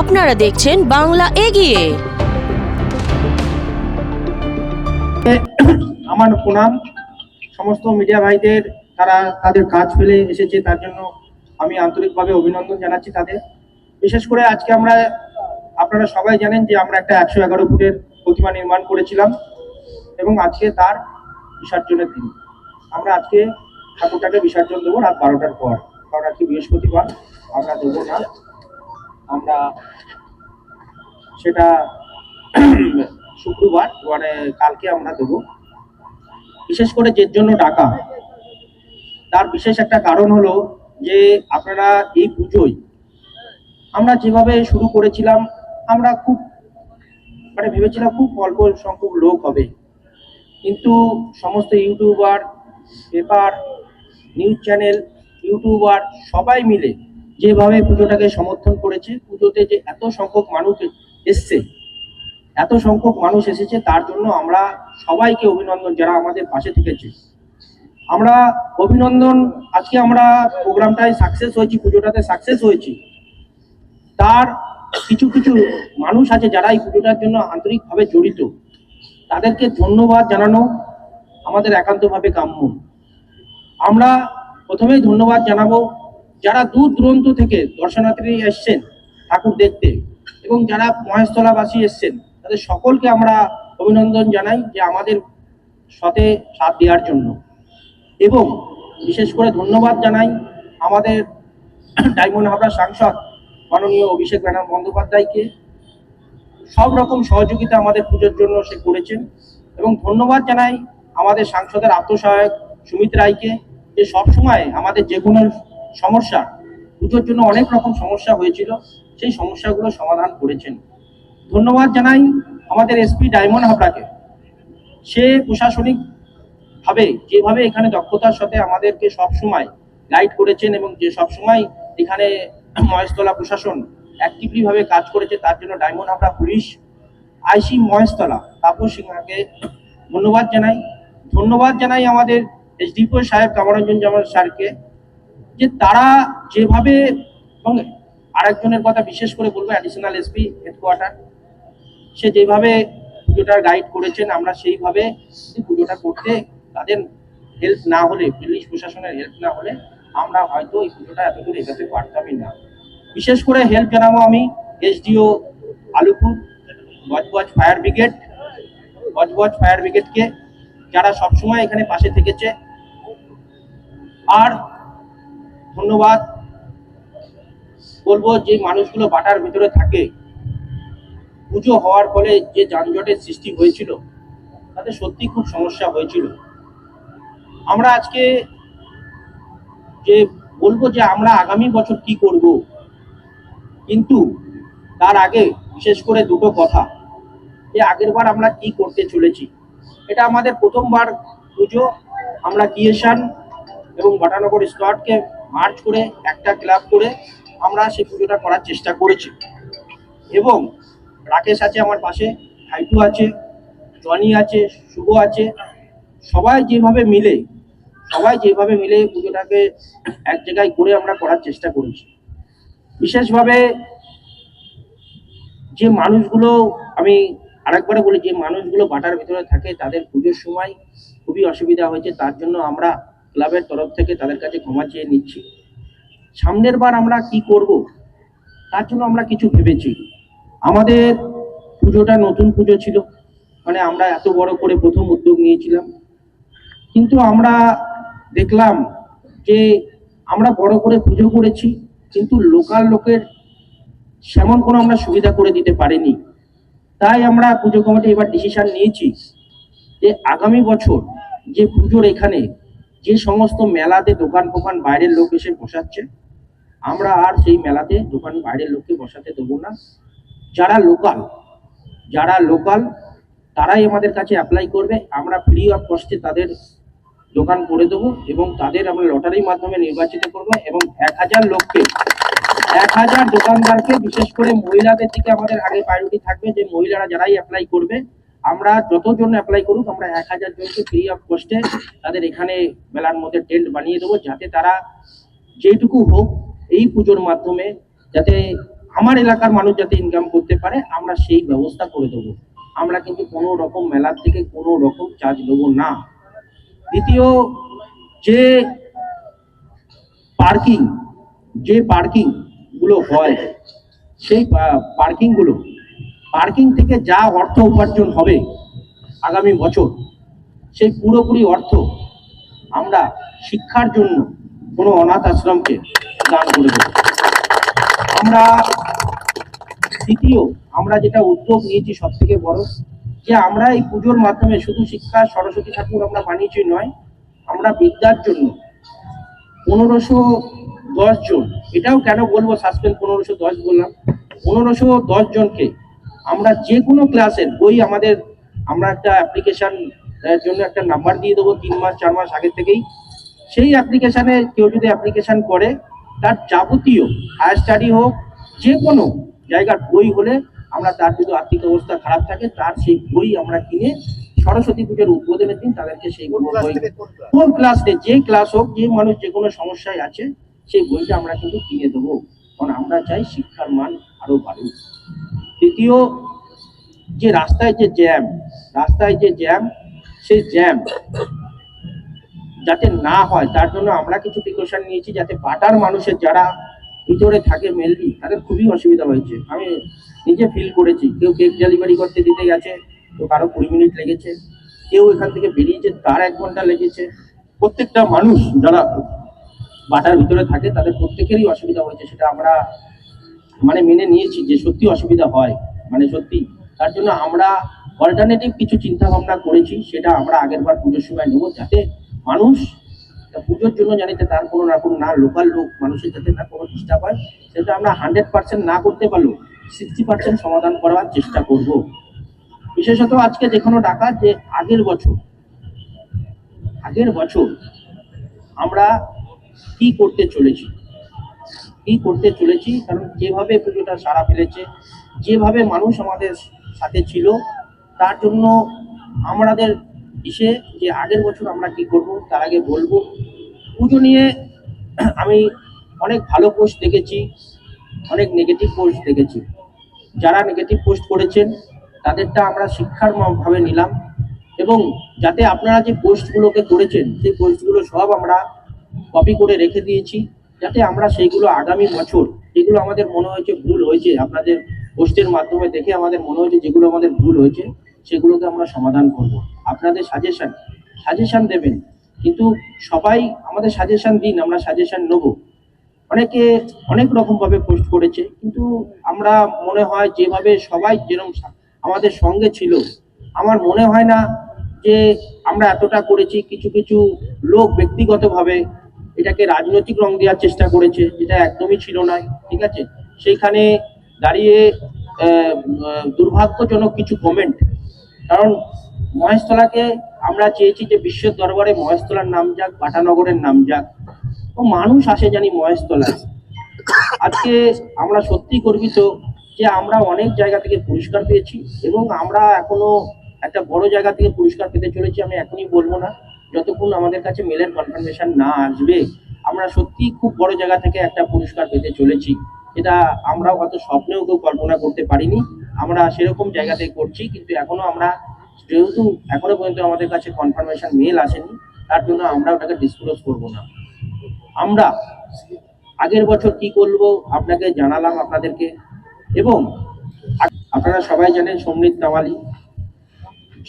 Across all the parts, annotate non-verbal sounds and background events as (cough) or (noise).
আপনারা দেখছেন বাংলা এগিয়ে। আমার প্রণাম। সমস্ত মিডিয়া ভাইদের, তারা তাদের কাজ ফেলে এসেছে, তার জন্য আমি আন্তরিকভাবে অভিনন্দন জানাচ্ছি তাদের। বিশেষ করে আজকে আমরা, আপনারা সবাই জানেন যে আমরা একটা একশো এগারো ফুটের প্রতিমা নির্মাণ করেছিলাম এবং আজকে তার বিসর্জনের দিন। আমরা আজকে ঠাকুরটাকে বিসর্জন দেবো রাত বারোটার পর। কারণ আজকে বৃহস্পতিবার, আমরা দেবো না। আমরা সেটা শুক্রবার মানে কালকে আমরা দেবো। বিশেষ করে যে জন্য ডাকা তার বিশেষ একটা কারণ হলো যে আপনারা এই পুজোয় আমরা যেভাবে শুরু করেছিলাম, আমরা খুব মানে ভেবেছিলাম খুব অল্প সংখ্যক লোক হবে। কিন্তু সমস্ত YouTuber, paper, news channel, YouTuber সবাই মিলে যেভাবে পুজোটাকে সমর্থন করেছে, পুজোতে যে এত সংখ্যক মানুষ এসছে, এত সংখ্যক মানুষ এসেছে, তার জন্য আমরা সবাইকে অভিনন্দন যারা আমাদের পাশে থেকেছে। আমরা অভিনন্দন, আজকে আমরা প্রোগ্রামটায় সাকসেস হয়েছি, পুজোটাতে সাকসেস হয়েছি। তার কিছু কিছু মানুষ আছে যারা এই পুজোটার জন্য আন্তরিকভাবে জড়িত। তাদেরকে ধন্যবাদ জানানো আমাদের একান্তভাবে কাম্য। আমরা প্রথমেই ধন্যবাদ জানাব যারা দূর দূরান্ত থেকে দর্শনার্থী এসছেন ঠাকুর দেখতে এবং যারা মহেশতলাবাসী এসছেন, তাদের সকলকে আমরা অভিনন্দন জানাই যে আমাদের সাথে সাথ দেওয়ার জন্য। এবং বিশেষ করে ধন্যবাদ জানাই আমাদের ডায়মন্ড হাবড়া সাংসদ মাননীয় অভিষেক ব্যানার বন্দ্যোপাধ্যায়কে। সব রকম সহযোগিতা আমাদের পুজোর জন্য সে করেছেন এবং ধন্যবাদ জানাই আমাদের সাংসদের আত্মসহায়ক সুমিত রায়কে যে সবসময় আমাদের যে কোনো সমস্যা। পুজোর জন্য অনেক রকম সমস্যা হয়েছিল, সেই সমস্যাগুলো সমাধান করেছেন। ধন্যবাদ জানাই আমাদের এসপি ডায়মন্ড হাবড়াকে। সে প্রশাসনিক ভাবে যেভাবে এখানে দক্ষতার সাথে আমাদেরকে সবসময় গাইড করেছেন এবং যে সবসময় এখানে মহেশতলা প্রশাসন অ্যাক্টিভলি ভাবে কাজ করেছে, তার জন্য Diamond Habra police I C Maheshtala, Tapas সিংহাকে ধন্যবাদ জানাই। ধন্যবাদ জানাই আমাদের এসডিপো সাহেব কামরঞ্জন জামাল স্যারকে। যে তারা যেভাবে এবং আরেকজনের কথা বিশেষ করে বলব অ্যাডিশনাল এসপি হেডকোয়ার্টার সে যেভাবে পুজোটার গাইড করেছেন, আমরা সেইভাবে পুজোটা করতে তাদের হেল্প না হলে পুলিশ প্রশাসনের হেল্প না হলে আমরা হয়তো এই পুজোটা এত দূর এগাতে পারতামই না। বিশেষ করে হেল্প জানাব আমি এসডিও আলুপুর, গজগজ ফায়ার ব্রিগেড গজগজ ফায়ার ব্রিগেডকে যারা সবসময় এখানে পাশে থেকেছে। আর ধন্যবাদ। বলব যে মানুষগুলো বাটার ভিতরে থাকে, পুজো হওয়ার ফলে যে যানজটের সৃষ্টি হয়েছিল, তাতে সত্যি খুব সমস্যা হয়েছিল। আমরা আজকে যে বলব যে আমরা আগামী বছর কি করব, কিন্তু তার আগে বিশেষ করে দুটো কথা, যে আগের বার আমরা কি করতে চলেছি। এটা আমাদের প্রথমবার পুজো, আমরা কিয়েশান এবং ভটানগর স্কোয়াডকে মার্চ করে, একটা ক্লাব করে আমরা সেই পুজোটা করার চেষ্টা করেছি। এবং রাকেশ আছে আমার পাশে, হাইটু আছে, জনি আছে, শুভ আছে, সবাই যেভাবে মিলে, সবাই যেভাবে মিলে পুজোটাকে এক জায়গায় করে আমরা করার চেষ্টা করেছি। বিশেষভাবে যে মানুষগুলো, আমি আরেকবারে বলি, যে মানুষগুলো বাটার ভিতরে থাকে, তাদের পুজোর সময় খুবই অসুবিধা হয়েছে, তার জন্য আমরা ক্লাবের তরফ থেকে তাদের কাছে ক্ষমা চেয়ে নিচ্ছি। সামনের বার আমরা কি করব, তার জন্য আমরা কিছু ভেবেছি। আমাদের পুজোটা নতুন পুজো ছিল মানে আমরা এত বড় করে প্রথম উদ্যোগ নিয়েছিলাম। কিন্তু আমরা দেখলাম যে আমরা বড় করে পুজো করেছি, কিন্তু লোকাল লোকের সেমন কোনো আমরা সুবিধা করে দিতে পারিনি। তাই আমরা পুজো কমিটি এবার ডিসিশন নিয়েছি যে আগামী বছর যে পুজোর এখানে যে সমস্ত মেলাতে দোকান ফোকান বাইরের লোক এসে বসাচ্ছে, আমরা আর সেই মেলাতে দোকান বাইরের লোককে বসাতে দেবো না। যারা লোকাল যারা লোকাল তারাই আমাদের কাছে অ্যাপ্লাই করবে। আমরা ফ্রি অফ কস্টে তাদের দোকান করে দেবো এবং তাদের আমরা লটারির মাধ্যমে নির্বাচিত করব এবং এক হাজার লোককে, এক হাজার দোকানদারকে বিশেষ করে মহিলাদের থেকে আমাদের আগে প্রায়োরিটি থাকবে যে মহিলারা যারাই অ্যাপ্লাই করবে আমরা যতজন অ্যাপ্লাই করুক, আমরা এক হাজার জনকে ফ্রি অফ কস্টে তাদের এখানে মেলার মধ্যে টেন্ট বানিয়ে দেবো, যাতে তারা যেটুকু হোক এই পুজোর মাধ্যমে যাতে আমার এলাকার মানুষ যাতে ইনকাম করতে পারে, আমরা সেই ব্যবস্থা করে দেবো। আমরা কিন্তু কোনো রকম মেলার থেকে কোনো রকম চার্জ নেব না। দ্বিতীয়, যে পার্কিং যে পার্কিংগুলো হয়, সেই পার্কিংগুলো পার্কিং থেকে যা অর্থ উপার্জন হবে আগামী বছর, সেই পুরোপুরি অর্থ আমরা শিক্ষার জন্য কোনো অনাথ আশ্রমকে দান করে দেব। আমরা দ্বিতীয়, আমরা যেটা উদ্যোগ নিয়েছি সব থেকে বড়, যে আমরা এই পুজোর মাধ্যমে শুধু শিক্ষা, সরস্বতী ঠাকুর আমরা বানিয়েছি নয়, আমরা বিদ্যার জন্য পনেরোশো দশ জন, এটাও কেন বলব সাসপেন্স পনেরোশো দশ বললাম, পনেরোশো দশ জনকে আমরা যে কোনো ক্লাসের বই আমাদের আমরা একটা অ্যাপ্লিকেশন জন্য একটা নাম্বার দিয়ে দেবো তিন মাস চার মাস আগে থেকেই। সেই অ্যাপ্লিকেশানে কেউ যদি অ্যাপ্লিকেশন করে তার যাবতীয় হায়ার স্টাডি হোক যে কোনো জায়গার বই হলে আমরা তার যদি আর্থিক অবস্থা খারাপ থাকে তার সেই বই আমরা কিনে সরস্বতী পুজোর উদ্বোধনের দিন তাদেরকে সেই বই কোন ক্লাস যে ক্লাস হোক যে মানুষ যে কোনো সমস্যায় আছে সেই বইটা আমরা কিন্তু কিনে দেবো। কারণ আমরা চাই শিক্ষার মান আরও বাড়ুক। তৃতীয় যে রাস্তায় যে জ্যাম, রাস্তায় যে জ্যাম, সেই জ্যাম যাতে না হয়, তার জন্য আমরা কিছু প্রিকশন নিয়েছি যাতে বাটার মানুষের যারা ভিতরে থাকে মেনলি তাদের খুবই অসুবিধা হয়েছে। আমি নিজে ফিল করেছি, কেউ কেক ডেলিভারি করতে দিতে গেছে তো কারও কুড়ি মিনিট লেগেছে, কেউ এখান থেকে বেরিয়েছে, তার এক ঘণ্টা লেগেছে। প্রত্যেকটা মানুষ যারা বাটার ভিতরে থাকে, তাদের প্রত্যেকেরই অসুবিধা হয়েছে, সেটা আমরা মানে মেনে নিয়েছি যে সত্যি অসুবিধা হয় মানে সত্যি। তার জন্য আমরা অল্টারনেটিভ কিছু চিন্তা ভাবনা করেছি, সেটা আমরা আগের বার পুজোর সময় নেব যাতে মানুষ পুজোর জন্য জানিতে তার কোনো রকম না লোকাল লোক, মানুষের যাতে না কোনো ডিস্টার্ব হয় সেটা আমরা হান্ড্রেড পার্সেন্ট না করতে পারলেও সিক্সটি পার্সেন্ট সমাধান করার চেষ্টা করব। বিশেষত আজকে যেখানে ডাকা যে আগের বছর আগের বছর আমরা কি করতে চলেছি? কি করতে চলেছি, কারণ যেভাবে পুজোটা সারা ফেলেছে, যেভাবে মানুষ আমাদের সাথে ছিল, তার জন্য আমাদের ইসে যে আগের বছর আমরা কি করব, তার আগে বলব। পুজো নিয়ে (clears throat) আমি অনেক ভালো পোস্ট দেখেছি, অনেক নেগেটিভ পোস্ট দেখেছি। যারা নেগেটিভ পোস্ট করেছেন, তাদেরটা আমরা শিক্ষার ভাবে নিলাম এবং যাতে আপনারা যে পোস্টগুলোকে করেছেন, সেই পোস্টগুলো সব আমরা কপি করে রেখে দিয়েছি। যাতে আমরা সেইগুলো আগামী বছর, যেগুলো আমাদের মনে হয়েছে ভুল হয়েছে, আপনাদের পোস্টের মাধ্যমে দেখে আমাদের মনে হয়েছে যেগুলো আমাদের ভুল হয়েছে, সেগুলোকে আমরা সমাধান করব। আপনাদের সাজেশন সাজেশন দেবেন, কিন্তু সবাই আমাদের সাজেশন দিন, আমরা সাজেশন নেব। অনেকে অনেক রকম ভাবে পোস্ট করেছে, কিন্তু আমরা মনে হয় যেভাবে সবাই যেরকম আমাদের সঙ্গে ছিল, আমার মনে হয় না যে আমরা এতটা করেছি, কিছু কিছু লোক ব্যক্তিগতভাবে এটাকে রাজনৈতিক রং দেওয়ার চেষ্টা করেছে, যেটা একদমই ছিল না, ঠিক আছে? সেইখানে দাঁড়িয়ে দুর্ভাগ্যজনক কিছু কমেন্ট কারণ মহেশতলাকে আমরা চেয়েছি যে বিশ্বের দরবারে মহেশতলার নাম যাক পাটানগরের নাম যাক। ও মানুষ আসে জানি মহেশতলায়। আজকে আমরা সত্যি গর্বিত যে আমরা অনেক জায়গা থেকে পুরস্কার পেয়েছি এবং আমরা এখনও একটা বড় জায়গা থেকে পুরস্কার পেতে চলেছি, আমি এখনই বলব না। যতক্ষণ আমাদের কাছে মেলের কনফার্মেশন না আসবে, আমরা সত্যি খুব বড় জায়গা থেকে একটা পুরস্কার পেতে চলেছি। এটা আমরা হয়তো স্বপ্নেও কেউ কল্পনা করতে পারিনি। আমরা সেরকম জায়গা থেকে করছি, কিন্তু এখনও আমরা, যেহেতু এখনও পর্যন্ত আমাদের কাছে কনফার্মেশন মেল আসেনি, তার জন্য আমরা ওটাকে ডিসক্লোজ করব না। আমরা আগের বছর কি করব আপনাকে জানালাম আপনাদেরকে। এবং আপনারা সবাই জানেন সমৃদ্ধ কামালি,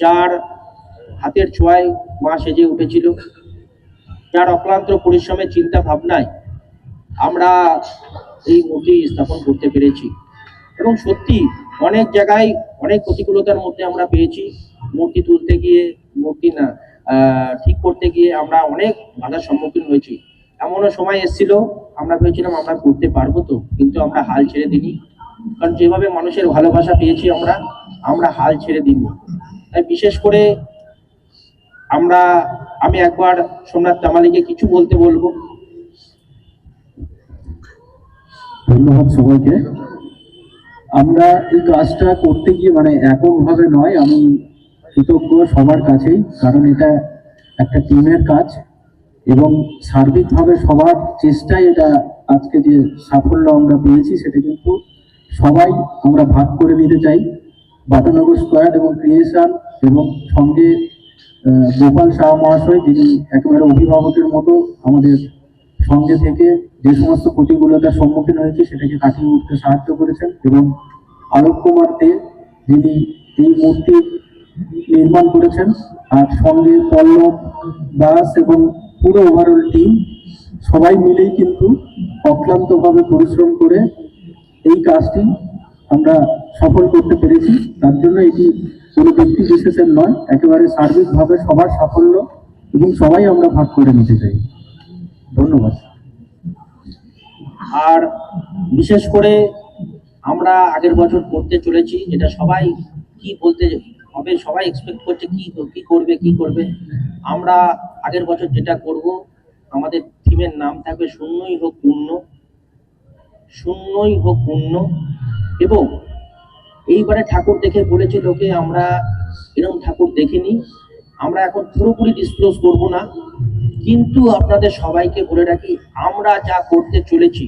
যার হাতের ছোঁয়ায় মা সেজে উঠেছিল। যার অক্লান্ত পরিশ্রমের চিন্তা ভাবনায় আমরা এই মূর্তি স্থাপন করতে পেরেছি। এবং সত্যি অনেক জায়গায় অনেক প্রতিকূলতার মধ্যে আমরা পেয়েছি। মূর্তি তুলতে গিয়ে, মূর্তি না ঠিক করতে গিয়ে আমরা অনেক বাধার সম্মুখীন হয়েছি। এমনও সময় এসেছিল, আমরা ভেবেছিলাম আমরা করতে পারব তো, কিন্তু আমরা হাল ছেড়ে দিইনি। কারণ যেভাবে মানুষের ভালোবাসা পেয়েছি আমরা আমরা হাল ছেড়ে দিইনি। তাই বিশেষ করে আমরা, আমি একবার সোমনাথ তামালিকে কিছু বলতে বলব। ধন্যবাদ সবাইকে। আমরা এই কাজটা করতে গিয়ে মানে এককভাবে নয়, আমি কৃতজ্ঞ সবার কাছেই, কারণ এটা একটা টিমের কাজ এবং সার্বিকভাবে সবার চেষ্টায় এটা আজকে যে সাফল্য আমরা পেয়েছি সেটা কিন্তু সবাই আমরা ভাগ করে নিতে চাই। বাটানগর স্কোয়াড এবং ক্রিয়েশন এবং সঙ্গে গোপাল শাহ মহাশয়, যিনি একেবারে অভিভাবকের মতো আমাদের সঙ্গে থেকে যে সমস্ত প্রতিকূলতার সম্মুখীন হয়েছে, সেটাকে কাটিয়ে উঠতে সাহায্য করেছেন এবং আলোক কুমার দে, যিনি এই মূর্তি নির্মাণ করেছেন আর সঙ্গে পল্লব দাস এবং পুরো ওভারঅল টিম সবাই মিলেই কিন্তু অক্লান্তভাবে পরিশ্রম করে এই কাজটি আমরা সফল করতে পেরেছি। তার জন্য এটি কোনো ব্যক্তি বিশেষের নয়, একেবারে সার্বিকভাবে সবার সাফল্য এবং সবাই আমরা ভাগ করে নিতে চাই। ধন্যবাদ। আর বিশেষ করে আমরা আগের বছর করতে চলেছি, যেটা সবাই কি বলতে হবে, সবাই এক্সপেক্ট করছে কি কি করবে কি করবে। আমরা আগের বছর যেটা করব, আমাদের থিমের নাম থাকবে শূন্যই হোক পূর্ণ, শূন্যই হোক পূর্ণ এবং এইবারে ঠাকুর দেখে বলেছে লোকে, আমরা এরকম ঠাকুর দেখিনি। আমরা এখন পুরোপুরি ডিসক্লোজ করব না। কিন্তু আপনাদের সবাইকে বলে রাখি, আমরা যা করতে চলেছি,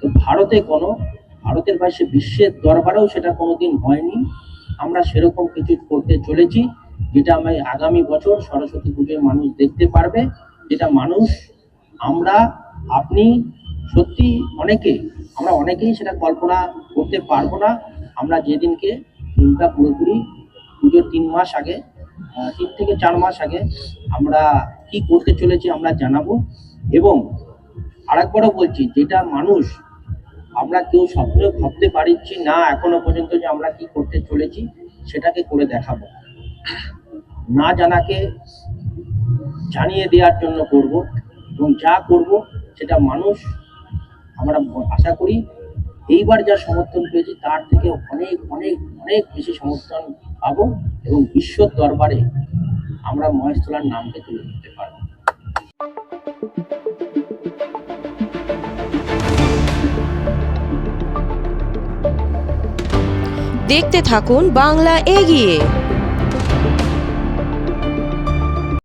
তো ভারতে কোনো, ভারতের পাশে বিশ্বের দরবারেও সেটা কোনোদিন হয়নি। আমরা সেরকম কিছু করতে চলেছি, যেটা আমি আগামী বছর সরস্বতী পুজোয় মানুষ দেখতে পারবে, যেটা মানুষ, আমরা, আপনি, সত্যি অনেকে, আমরা অনেকেই সেটা কল্পনা করতে পারব না। আমরা যেদিনকে দিনটা পুরোপুরি পুজোর তিন মাস আগে তিন থেকে চার মাস আগে আমরা কি করতে চলেছি আমরা জানাব। এবং আরেকবারও বলছি, যেটা মানুষ আমরা কেউ স্বপ্নেও ভাবতে পারছি না এখনও পর্যন্ত যে আমরা কি করতে চলেছি, সেটাকে করে দেখাবো। না জানাকে জানিয়ে দেওয়ার জন্য করব এবং যা করব সেটা মানুষ আমরা আশা করি এইবার যা সমর্থন পেয়েছি, তার থেকে অনেক অনেক অনেক বেশি সমর্থন পাবো এবং বিশ্ব দরবারে আমরা মহেশতলার নামকে তুলে ধরতে পারব। দেখতে থাকুন বাংলা এগিয়ে।